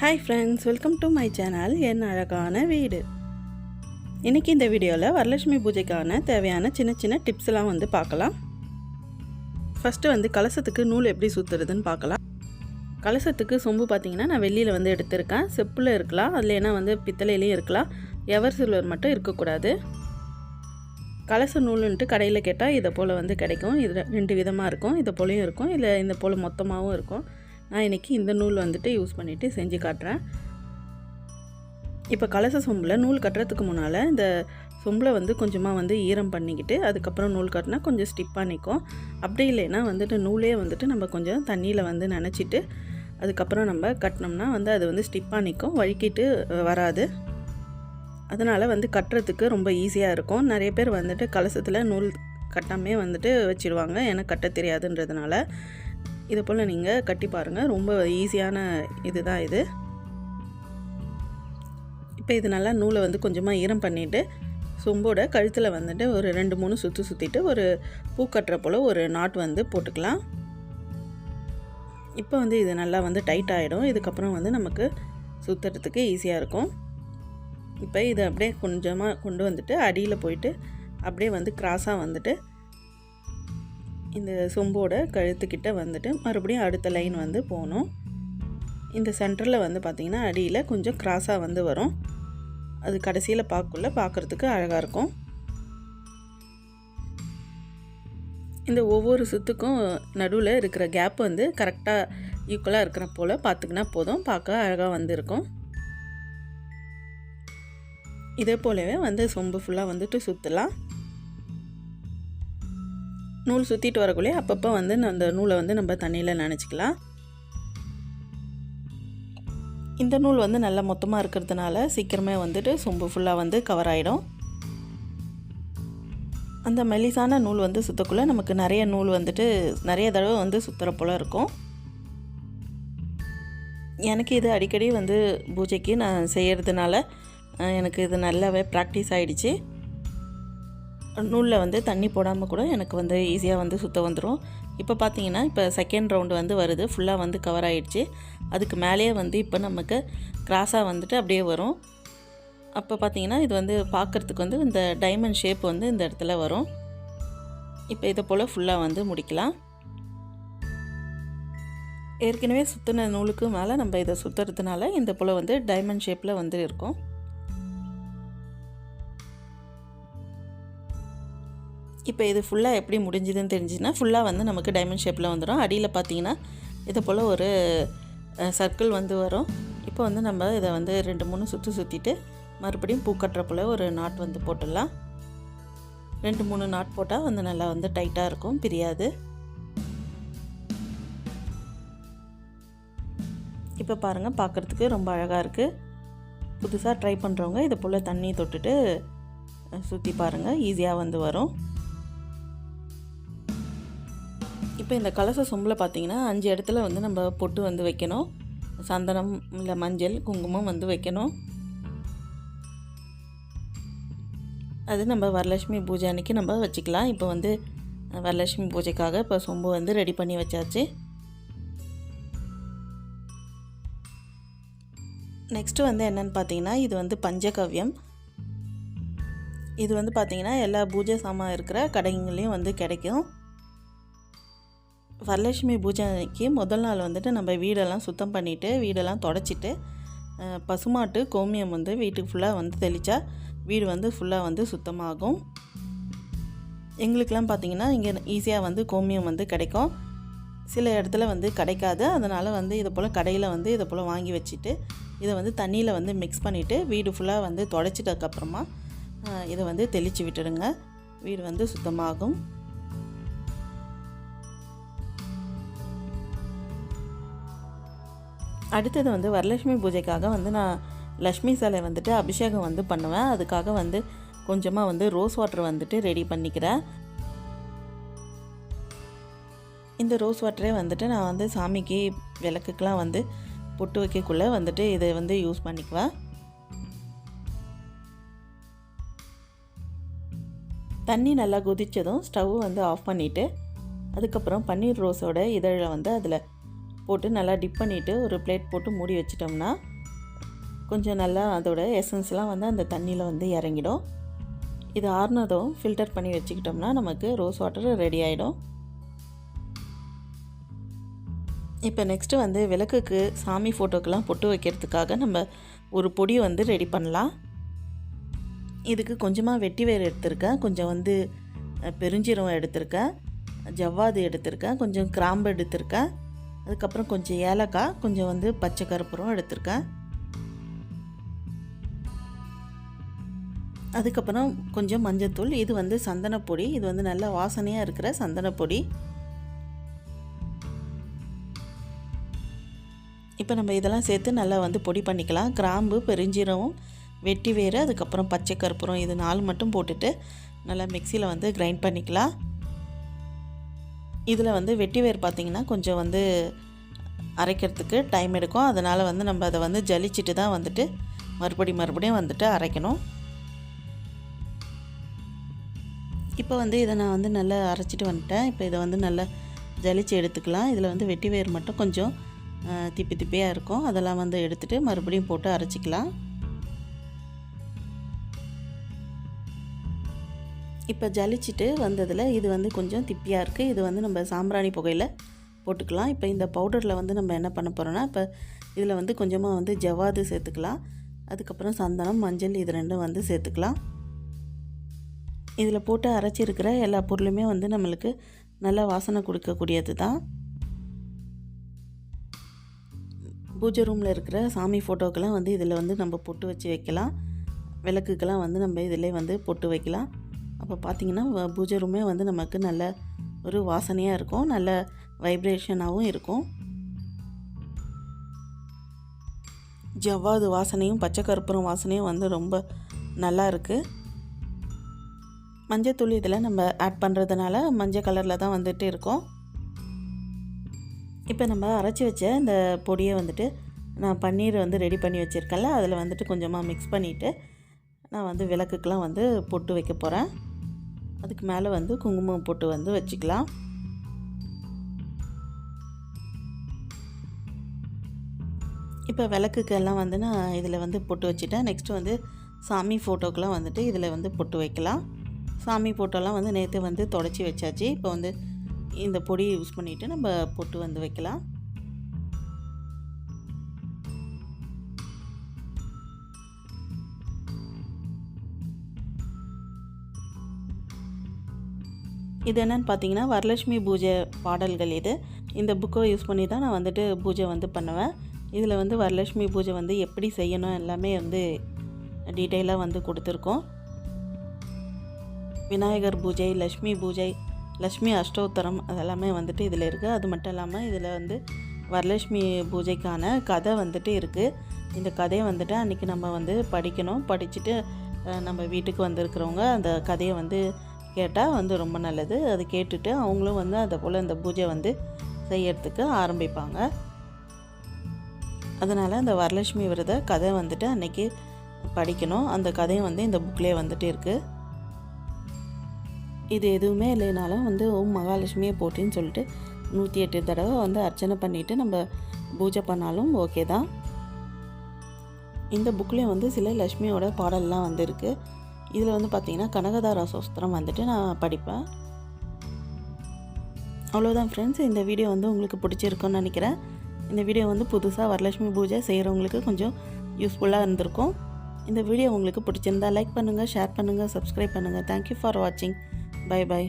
Hi friends welcome to my channel என் அழகான வீடு. இன்றைக்கி இந்த வீடியோவில் வரலட்சுமி பூஜைக்கான தேவையான சின்ன சின்ன டிப்ஸ்லாம் வந்து பார்க்கலாம். ஃபஸ்ட்டு வந்து கலசத்துக்கு நூல் எப்படி சுற்றுறதுன்னு பார்க்கலாம். கலசத்துக்கு சொம்பு பார்த்தீங்கன்னா நான் வெளியில் வந்து எடுத்திருக்கேன். செப்பில் இருக்கலாம் அதில் ஏன்னா வந்து பித்தளையிலையும் இருக்கலாம். எவர் சில்வர் மட்டும் இருக்கக்கூடாது. கலச நூலுன்ட்டு கடையில் கேட்டால் இதை போல் வந்து கிடைக்கும். இது ரெண்டு விதமாக இருக்கும். இதை போலையும் இருக்கும். இல்லை இந்த போல் மொத்தமாகவும் இருக்கும். நான் இன்றைக்கி இந்த நூல் வந்துட்டு யூஸ் பண்ணிவிட்டு செஞ்சு காட்டுறேன். இப்போ கலச சொம்பில் நூல் கட்டுறதுக்கு முன்னால் இந்த சொம்பில் வந்து கொஞ்சமாக வந்து ஈரம் பண்ணிக்கிட்டு அதுக்கப்புறம் நூல் கட்டினா கொஞ்சம் ஸ்டிப்பாக நிற்கும் அப்படி இல்லைன்னா வந்துட்டு நூலே வந்துட்டு நம்ம கொஞ்சம் தண்ணியில் வந்து நினச்சிட்டு அதுக்கப்புறம் நம்ம கட்டினோம்னா வந்து அது வந்து ஸ்டிப்பாக நிற்கும் வழுக்கிட்டு வராது. அதனால் வந்து கட்டுறதுக்கு ரொம்ப ஈஸியாக இருக்கும். நிறைய பேர் வந்துட்டு கலசத்தில் நூல் கட்டாமே வந்துட்டு வச்சுருவாங்க. எனக்கு கட்ட தெரியாதுன்றதுனால. இதை போல் நீங்கள் கட்டி பாருங்கள் ரொம்ப ஈஸியான இது தான் இது. இப்போ இது நல்லா நூலை வந்து கொஞ்சமாக ஈரம் பண்ணிவிட்டு சொம்போட கழுத்தில் வந்துட்டு ஒரு ரெண்டு மூணு சுற்றி சுற்றிட்டு ஒரு பூ கட்டுற போல் ஒரு நாட் வந்து போட்டுக்கலாம். இப்போ வந்து இது நல்லா வந்து டைட் ஆகிடும் இதுக்கப்புறம் வந்து நமக்கு சுற்றுறதுக்கு ஈஸியாக இருக்கும். இப்போ இதை அப்படியே கொஞ்சமாக கொண்டு வந்துட்டு அடியில் போயிட்டு அப்படியே வந்து கிராஸாக வந்துட்டு இந்த சொம்போட கழுத்துக்கிட்ட வந்துட்டு மறுபடியும் அடுத்த லைன் வந்து போகணும். இந்த சென்டரில் வந்து பார்த்திங்கன்னா அடியில் கொஞ்சம் கிராஸாக வந்து வரும். அது கடைசியில் பார்க்கக்குள்ள பார்க்குறதுக்கு அழகாக இருக்கும். இந்த ஒவ்வொரு சுத்துக்கும் நடுவில் இருக்கிற கேப் வந்து கரெக்டாக ஈக்குவலாக இருக்கிற போல் பார்த்துக்கினா போதும். பார்க்க அழகாக வந்துருக்கும். இதே போலவே வந்து சொம்பு ஃபுல்லாக வந்துட்டு சுற்றலாம் நூல் சுற்றிட்டு வரக்குள்ளே அப்பப்போ வந்து அந்த நூலை வந்து நம்ம தண்ணியில் நினச்சிக்கலாம். இந்த நூல் வந்து நல்லா மொத்தமாக இருக்கிறதுனால சீக்கிரமே வந்துட்டு சொம்பு ஃபுல்லாக வந்து கவர் ஆகிடும் அந்த மெலிசான நூல் வந்து சுற்றக்குள்ளே நமக்கு நிறைய நூல் வந்துட்டு நிறைய தடவை வந்து சுற்றுற போல் இருக்கும். எனக்கு இது அடிக்கடி வந்து பூஜைக்கு நான் செய்கிறதுனால எனக்கு இது நல்லாவே ப்ராக்டிஸ் ஆகிடுச்சு நூலில் வந்து தண்ணி போடாமல் கூட எனக்கு வந்து ஈஸியாக வந்து சுத்த வந்துடும் இப்போ பார்த்தீங்கன்னா இப்போ செகண்ட் ரவுண்டு வந்து வருது. ஃபுல்லாக வந்து கவர் ஆகிடுச்சு அதுக்கு மேலேயே வந்து இப்போ நமக்கு கிராஸாக வந்துட்டு அப்படியே வரும். அப்போ பார்த்தீங்கன்னா இது வந்து பார்க்குறதுக்கு வந்து இந்த டைமண்ட் ஷேப் வந்து இந்த இடத்துல வரும். இப்போ இதை போல் ஃபுல்லாக வந்து முடிக்கலாம். ஏற்கனவே சுற்றின நூலுக்கு மேலே நம்ம இதை சுற்றுறதுனால இந்த போல் வந்து டைமண்ட் ஷேப்பில் வந்து இருக்கும். இப்போ இது ஃபுல்லாக எப்படி முடிஞ்சுதுன்னு தெரிஞ்சுன்னா ஃபுல்லாக வந்து நமக்கு டைமண்ட் ஷேப்பில் வந்துடும் அடியில் பார்த்தீங்கன்னா இதை போல் ஒரு சர்க்கிள் வந்து வரும். இப்போ வந்து நம்ம இதை வந்து ரெண்டு மூணு சுற்றி சுற்றிட்டு மறுபடியும் பூ கட்டுற போல் ஒரு நாட் வந்து போட்டுடலாம். ரெண்டு மூணு நாட் போட்டால் வந்து நல்லா வந்து டைட்டாக இருக்கும் பிரியாது. இப்போ பாருங்கள் பார்க்குறதுக்கு ரொம்ப அழகாக இருக்குது புதுசாக ட்ரை பண்ணுறவங்க இதை போல் தண்ணி தொட்டுட்டு சுற்றி பாருங்கள் ஈஸியாக வந்து வரும். இப்போ இந்த கலச சொம்பில் பார்த்தீங்கன்னா அஞ்சு இடத்துல வந்து நம்ம பொட்டு வந்து வைக்கணும். சந்தனம் இல்லை மஞ்சள் குங்குமம் வந்து வைக்கணும். அது நம்ம வரலட்சுமி பூஜை அன்றைக்கி நம்ம வச்சுக்கலாம். இப்போ வந்து வரலட்சுமி பூஜைக்காக இப்போ சொம்பு வந்து ரெடி பண்ணி வச்சாச்சு. நெக்ஸ்ட்டு வந்து என்னென்னு பார்த்தீங்கன்னா இது வந்து பஞ்சகவ்யம். இது வந்து பார்த்திங்கன்னா எல்லா பூஜை சாமான் இருக்கிற கடைங்களையும் வந்து கிடைக்கும். வரலட்சுமி பூஜை அன்னைக்கு முதல் நாள் வந்துட்டு நம்ம வீடெல்லாம் சுத்தம் பண்ணிவிட்டு வீடெல்லாம் தொடச்சிட்டு பசுமாட்டு கோமியம் வந்து வீட்டுக்கு ஃபுல்லாக வந்து தெளித்தா வீடு வந்து ஃபுல்லாக வந்து சுத்தமாகும். எங்களுக்கெலாம் பார்த்திங்கன்னா இங்கே ஈஸியாக வந்து கோமியம் வந்து கிடைக்கும். சில இடத்துல வந்து கிடைக்காது. அதனால் வந்து இதை போல் கடையில் வந்து இதை போல் வாங்கி வச்சுட்டு இதை வந்து தண்ணியில் வந்து மிக்ஸ் பண்ணிவிட்டு வீடு ஃபுல்லாக வந்து தொடச்சிட்டதுக்கப்புறமா இதை வந்து தெளித்து விட்டுடுங்க. வீடு வந்து சுத்தமாகும். அடுத்தது வந்து வரலட்சுமி பூஜைக்காக வந்து நான் லக்ஷ்மி சிலை வந்துட்டு அபிஷேகம் வந்து பண்ணுவேன். அதுக்காக வந்து கொஞ்சமாக வந்து ரோஸ் வாட்டர் வந்துட்டு ரெடி பண்ணிக்கிறேன். இந்த ரோஸ் வாட்டரே வந்துட்டு நான் வந்து சாமிக்கு விளக்குக்கெலாம் வந்து பொட்டு வைக்கக்குள்ளே வந்துட்டு இதை வந்து யூஸ் பண்ணிக்குவேன். தண்ணி நல்லா கொதித்ததும் ஸ்டவ் வந்து ஆஃப் பண்ணிவிட்டு அதுக்கப்புறம் பன்னீர் ரோஸோட இதழில் வந்து அதில் போட்டு நல்லா டிப் பண்ணிவிட்டு ஒரு பிளேட் போட்டு மூடி வச்சிட்டோம்னா கொஞ்சம் நல்லா அதோட எசன்ஸ்லாம் வந்து அந்த தண்ணியில் வந்து இறங்கிடும். இது ஆறுனதும் ஃபில்டர் பண்ணி வச்சுக்கிட்டோம்னா நமக்கு ரோஸ் வாட்டர் ரெடி ஆகிடும் இப்போ நெக்ஸ்ட்டு வந்து விளக்குக்கு சாமி ஃபோட்டோக்கெலாம் பொட்டு வைக்கிறதுக்காக நம்ம ஒரு பொடி வந்து ரெடி பண்ணலாம். இதுக்கு கொஞ்சமாக வெட்டி வேர் எடுத்திருக்கேன். கொஞ்சம் வந்து பெருஞ்சீரம் எடுத்திருக்கேன். ஜவ்வாது எடுத்திருக்கேன். கொஞ்சம் கிராம்பு எடுத்திருக்கேன். அதுக்கப்புறம் கொஞ்சம் ஏலக்காய் கொஞ்சம் வந்து பச்சை கருப்பூரம் எடுத்திருக்கேன். அதுக்கப்புறம் கொஞ்சம் மஞ்சத்தூள் இது வந்து சந்தனப்பொடி இது வந்து நல்ல வாசனையாக இருக்கிற சந்தனப்பொடி. இப்போ நம்ம இதெல்லாம் சேர்த்து நல்லா வந்து பொடி பண்ணிக்கலாம். கிராம்பு பெருஞ்சீரகம் வெட்டி வேறு அதுக்கப்புறம் பச்சை கற்பூரம் இது நாலு மட்டும் போட்டுட்டு நல்லா மிக்சியில் வந்து கிரைண்ட் பண்ணிக்கலாம். இதில் வந்து வெட்டி வேர் பார்த்திங்கன்னா கொஞ்சம் வந்து அரைக்கிறதுக்கு டைம் எடுக்கும். அதனால் வந்து நம்ம அதை வந்து ஜலிச்சுட்டு தான் வந்துட்டு மறுபடி மறுபடியும் வந்துட்டு அரைக்கணும். இப்போ வந்து இதை நான் வந்து நல்லா அரைச்சிட்டு வந்துட்டேன். இப்போ இதை வந்து நல்லா ஜலிச்சு எடுத்துக்கலாம். இதில் வந்து வெட்டி வேர் மட்டும் கொஞ்சம் திப்பி திப்பியாக இருக்கும். அதெல்லாம் வந்து எடுத்துகிட்டு மறுபடியும் போட்டு அரைச்சிக்கலாம். இப்போ ஜலிச்சிட்டு வந்ததில் இது வந்து கொஞ்சம் திப்பியாக இருக்குது. இது வந்து நம்ம சாம்பிராணி புகையில் போட்டுக்கலாம். இப்போ இந்த பவுடரில் வந்து நம்ம என்ன பண்ண போகிறோன்னா இப்போ இதில் வந்து கொஞ்சமாக வந்து ஜவ்வாது சேர்த்துக்கலாம். அதுக்கப்புறம் சந்தனம் மஞ்சள் இது ரெண்டும் வந்து சேர்த்துக்கலாம். இதில் போட்டு அரைச்சிருக்கிற எல்லா பொருளுமே வந்து நம்மளுக்கு நல்ல வாசனை கொடுக்கக்கூடியது தான். பூஜை ரூமில் இருக்கிற சாமி ஃபோட்டோக்கெல்லாம் வந்து இதில் வந்து நம்ம பொட்டு வச்சு வைக்கலாம். விளக்குக்கெல்லாம் வந்து நம்ம இதிலே வந்து பொட்டு வைக்கலாம். அப்போ பார்த்திங்கன்னா பூஜை ரூமே வந்து நமக்கு நல்ல ஒரு வாசனையாக இருக்கும். நல்ல வைப்ரேஷனாகவும் இருக்கும். ஜவ்வாது வாசனையும் பச்சை கற்பூரம் வாசனையும் வந்து ரொம்ப நல்லா இருக்குது மஞ்சத்தூள் இதில் நம்ம ஆட் பண்ணுறதுனால மஞ்சள் கலரில் தான் வந்துட்டு இருக்கும். இப்போ நம்ம அரைச்சி வச்ச இந்த பொடியை வந்துட்டு நான் பன்னீர் வந்து ரெடி பண்ணி வச்சுருக்கேன்ல அதில் வந்துட்டு கொஞ்சமாக மிக்ஸ் பண்ணிவிட்டு நான் வந்து விளக்குக்கெலாம் வந்து பொட்டு வைக்க போகிறேன் அதுக்கு மேலே வந்து குங்குமம் போட்டு வந்து வச்சுக்கலாம். இப்போ விளக்குக்கெல்லாம் வந்து நான் இதில் வந்து பொட்டு வச்சுட்டேன். நெக்ஸ்ட்டு வந்து சாமி ஃபோட்டோக்கெலாம் வந்துட்டு இதில் வந்து பொட்டு வைக்கலாம். சாமி ஃபோட்டோலாம் வந்து நேற்று வந்து தொடச்சி வச்சாச்சு. இப்போ வந்து இந்த பொடியை யூஸ் பண்ணிவிட்டு நம்ம பொட்டு வந்து வைக்கலாம். இது என்னென்னு பார்த்தீங்கன்னா வரலட்சுமி பூஜை பாடல்கள் இது. இந்த புக்கை யூஸ் பண்ணி தான் நான் வந்துட்டு பூஜை வந்து பண்ணுவேன். இதில் வந்து வரலட்சுமி பூஜை வந்து எப்படி செய்யணும் எல்லாமே வந்து டீட்டெயிலாக வந்து கொடுத்துருக்கோம். விநாயகர் பூஜை லக்ஷ்மி பூஜை லக்ஷ்மி அஷ்டோத்தரம் அதெல்லாமே வந்துட்டு இதில் இருக்குது. அது மட்டும் இல்லாமல் இதில் வந்து வரலட்சுமி பூஜைக்கான கதை வந்துட்டு இருக்குது. இந்த கதையை வந்துட்டு அன்றைக்கி நம்ம வந்து படிக்கணும். படிச்சுட்டு நம்ம வீட்டுக்கு வந்திருக்கிறவங்க அந்த கதையை வந்து கேட்டால் வந்து ரொம்ப நல்லது. அது கேட்டுட்டு அவங்களும் வந்து அதை போல் இந்த பூஜை வந்து செய்யறதுக்கு ஆரம்பிப்பாங்க. அதனால் அந்த வரலட்சுமி விரத கதை வந்துட்டு அன்னைக்கு படிக்கணும். அந்த கதையும் வந்து இந்த புக்லேயே வந்துட்டு இருக்குது இது எதுவுமே இல்லைனாலும் வந்து ஓம் மகாலட்சுமியை போட்டின்னு சொல்லிட்டு நூற்றி எட்டு தடவை வந்து அர்ச்சனை பண்ணிவிட்டு நம்ம பூஜை பண்ணாலும் ஓகே தான். இந்த புக்லேயும் வந்து சில லக்ஷ்மியோட பாடல்லாம் வந்து இருக்குது இதில் வந்து பார்த்திங்கன்னா கனகதாரா சோஸ்திரம் வந்துட்டு நான் படிப்பேன். அவ்வளோதான் ஃப்ரெண்ட்ஸ் இந்த வீடியோ வந்து உங்களுக்கு பிடிச்சிருக்குன்னு நினைக்கிறேன். இந்த வீடியோ வந்து புதுசாக வரலட்சுமி பூஜை செய்கிறவங்களுக்கு கொஞ்சம் யூஸ்ஃபுல்லாக இருந்திருக்கும். இந்த வீடியோ உங்களுக்கு பிடிச்சிருந்தா லைக் பண்ணுங்கள் ஷேர் பண்ணுங்கள் சப்ஸ்கிரைப் பண்ணுங்கள் தேங்க்யூ ஃபார் வாட்சிங் பை பை